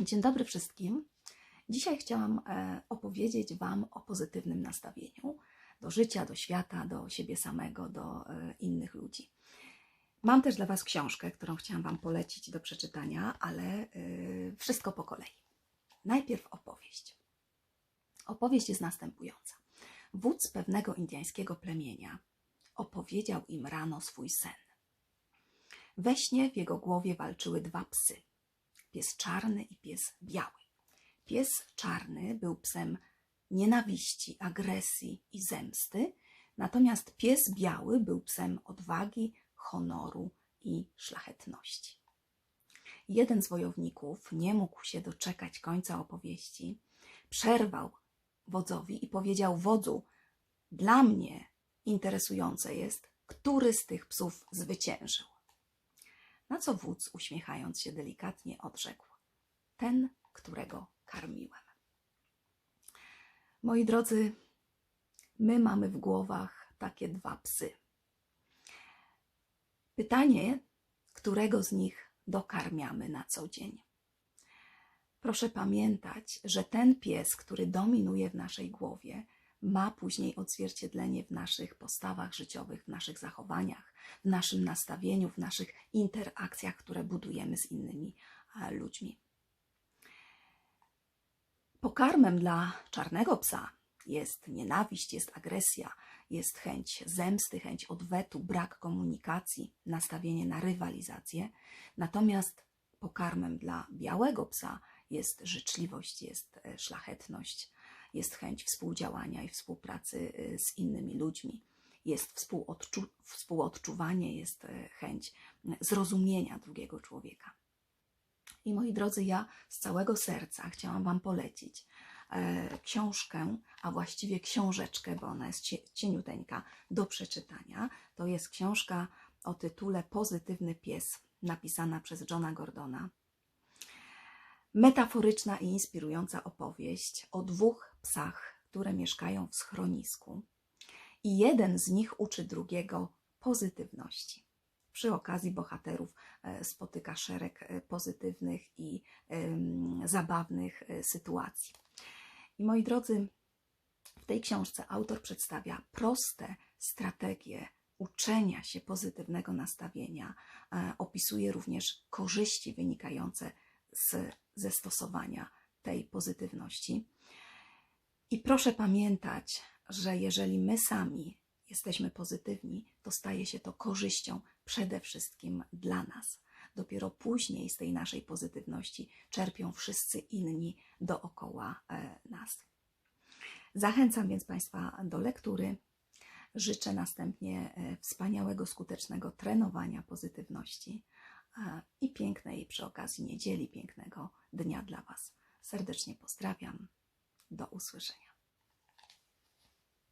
Dzień dobry wszystkim. Dzisiaj chciałam e, opowiedzieć Wam o pozytywnym nastawieniu do życia, do świata, do siebie samego, do e, innych ludzi. Mam też dla Was książkę, którą chciałam Wam polecić do przeczytania, ale e, wszystko po kolei. Najpierw opowieść. Opowieść jest następująca. Wódz pewnego indyjskiego plemienia opowiedział im rano swój sen. We śnie w jego głowie walczyły dwa psy pies czarny i pies biały. Pies czarny był psem nienawiści, agresji i zemsty, natomiast pies biały był psem odwagi, honoru i szlachetności. Jeden z wojowników nie mógł się doczekać końca opowieści, przerwał wodzowi i powiedział: Wodzu, dla mnie interesujące jest, który z tych psów zwyciężył. Na co wódz, uśmiechając się delikatnie, odrzekł: Ten, którego karmiłem. Moi drodzy, my mamy w głowach takie dwa psy. Pytanie, którego z nich dokarmiamy na co dzień. Proszę pamiętać, że ten pies, który dominuje w naszej głowie, ma później odzwierciedlenie w naszych postawach życiowych, w naszych zachowaniach, w naszym nastawieniu, w naszych interakcjach, które budujemy z innymi e, ludźmi. Pokarmem dla czarnego psa jest nienawiść, jest agresja, jest chęć zemsty, chęć odwetu, brak komunikacji, nastawienie na rywalizację. Natomiast pokarmem dla białego psa jest życzliwość, jest e, szlachetność, jest chęć współdziałania i współpracy y, z innymi ludźmi, jest współodczu współodczuwanie, jest y, chęć zrozumienia drugiego człowieka. I moi drodzy, ja z całego serca chciałam Wam polecić e, książkę, a właściwie książeczkę, bo ona jest cieniuteńka, do przeczytania. To jest książka o tytule Pozytywny pies, napisana przez Johna Gordona metaforyczna i inspirująca opowieść o dwóch psach, które mieszkają w schronisku. I jeden z nich uczy drugiego pozytywności. Przy okazji bohaterów e, spotyka szereg e, pozytywnych i zabawnych e, sytuacji. I moi drodzy, w tej książce autor przedstawia proste strategie uczenia się pozytywnego nastawienia. Opisuje również korzyści wynikające z, ze stosowania tej pozytywności. I proszę pamiętać, że jeżeli my sami jesteśmy pozytywni, to staje się to korzyścią przede wszystkim dla nas. Dopiero później z tej naszej pozytywności czerpią wszyscy inni dookoła e, nas. Zachęcam więc Państwa do lektury. Życzę następnie e, wspaniałego, skutecznego trenowania pozytywności i pięknej przy okazji niedzieli, pięknego dnia dla Was. Serdecznie pozdrawiam. Do usłyszenia.